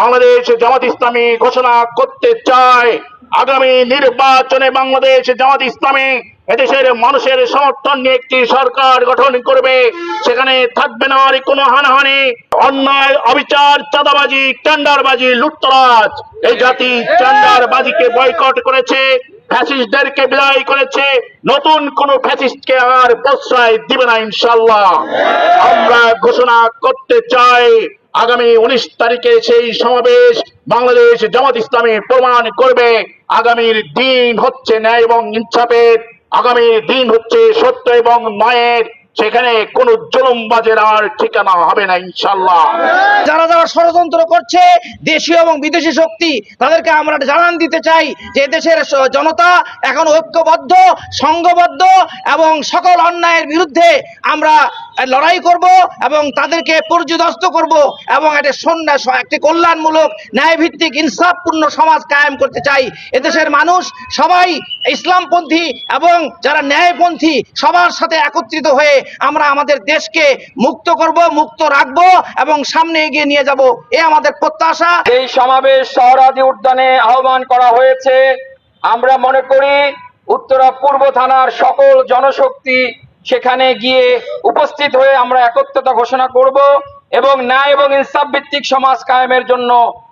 বাংলাদেশ জামাত ইসলামী ঘোষণা করতে চায়। আগামী নির্বাচনে বাংলাদেশ জামাত ইসলামী এদেশের মানুষের সমর্থন নিয়ে একটি সরকার গঠন করবে। সেখানে থাকবে না আর কোনো হানাহানি, অন্যায়, অবিচার, চাঁদাবাজি, টেন্ডারবাজি, লুটতরাজ। এই জাতি টেন্ডারবাজিকে বয়কট করেছে, ফ্যাসিস্টদেরকে বিদায় করেছে। নতুন কোন ফ্যাসিস্টকে আর প্রশ্রয় দিবে না ইনশাল্লাহ আমরা ঘোষণা করতে চাই আগামী উনিশ তারিখে সেই সমাবেশ বাংলাদেশ জামাত ইসলামী প্রমাণ করবে। আগামীর দিন হচ্ছে ন্যায় এবং ইনসাফের, আগামীর দিন হচ্ছে সত্য এবং ন্যায়ের। সেখানে কোন জুলুমবাজের আর ঠিকানা হবে না ইনশাল্লাহ যারা যারা ষড়যন্ত্র করছে, দেশীয় এবং বিদেশি শক্তি, তাদেরকে আমরা জানান দিতে চাই যে দেশের জনতা এখন ঐক্যবদ্ধ, সংঘবদ্ধ এবং সকল অন্যায়ের বিরুদ্ধে আমরা লড়াই করব এবং তাদেরকে পর্যদস্ত করব এবং একটা সন্ন্যাস একটি কল্যাণমূলক, ন্যায়ভিত্তিক, ইনসাফপূর্ণ সমাজ কায়েম করতে চাই। এদেশের মানুষ, সবাই ইসলামপন্থী এবং যারা ন্যায়পন্থী, সবার সাথে একত্রিত হয়ে আমরা আমাদের দেশকে মুক্ত করব, মুক্ত রাখব এবং সামনে এগিয়ে নিয়ে যাব। এ আমাদের প্রত্যাশা। এই সমাবেশ শহরাদি উদ্যানে আহ্বান করা হয়েছে। আমরা মনে করি, উত্তরা পূর্ব থানার সকল জনশক্তি সেখানে গিয়ে উপস্থিত হয়ে আমরা একত্রতা ঘোষণা করব এবং ন্যায় এবং ইনসাফ ভিত্তিক সমাজ কায়েমের জন্য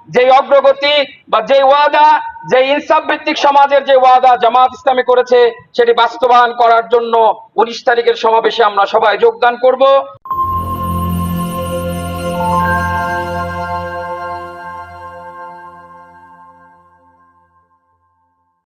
যে অগ্রগতি বা যে ওয়াদা যে ইনসাফ ভিত্তিক সমাজের যে ওয়াদা জামাত ইসলামী করেছে, সেটি বাস্তবায়ন করার জন্য উনিশ তারিখের সমাবেশে আমরা সবাই যোগদান করব।